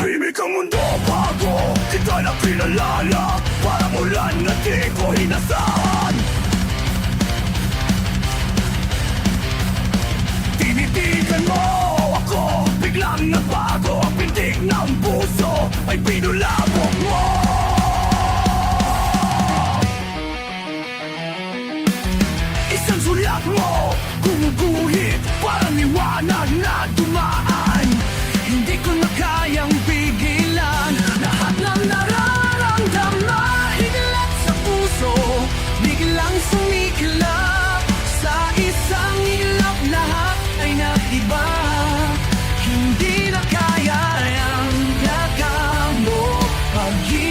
Tahimik ang mundo bago Kita na pinalala Para mulan na di ko hinasahan. Tinitigan mo ako Biglang nagbago Ang pintig ng puso. Ay pinula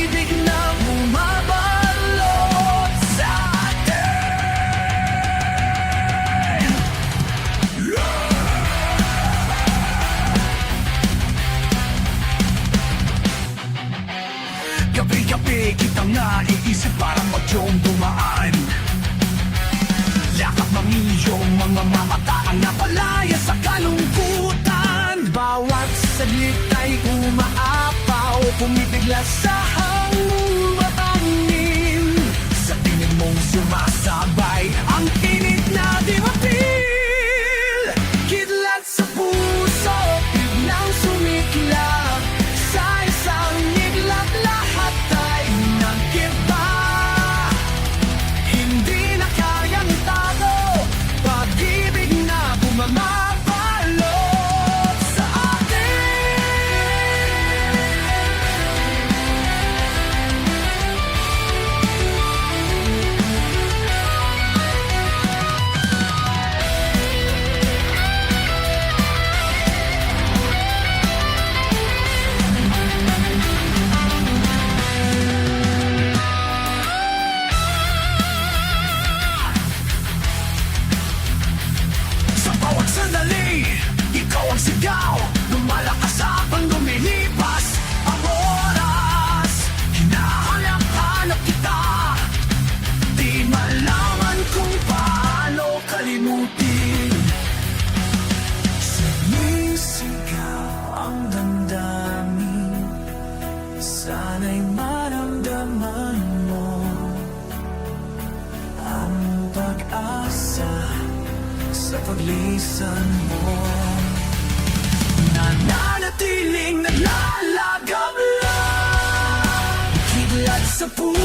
Pag-ibig na bumabalot sa atin! Gabi-gabi kita nga iisip parang bagyong dumaan. Lakap ng iyong mga mamata ang napalaya sa kalungkutan. Bawat saglit ay umaapaw Pumipigla sa to my side. Pag-asa sa paglisan mo. Nananatiling naglalagam lang. Kidlat sa puso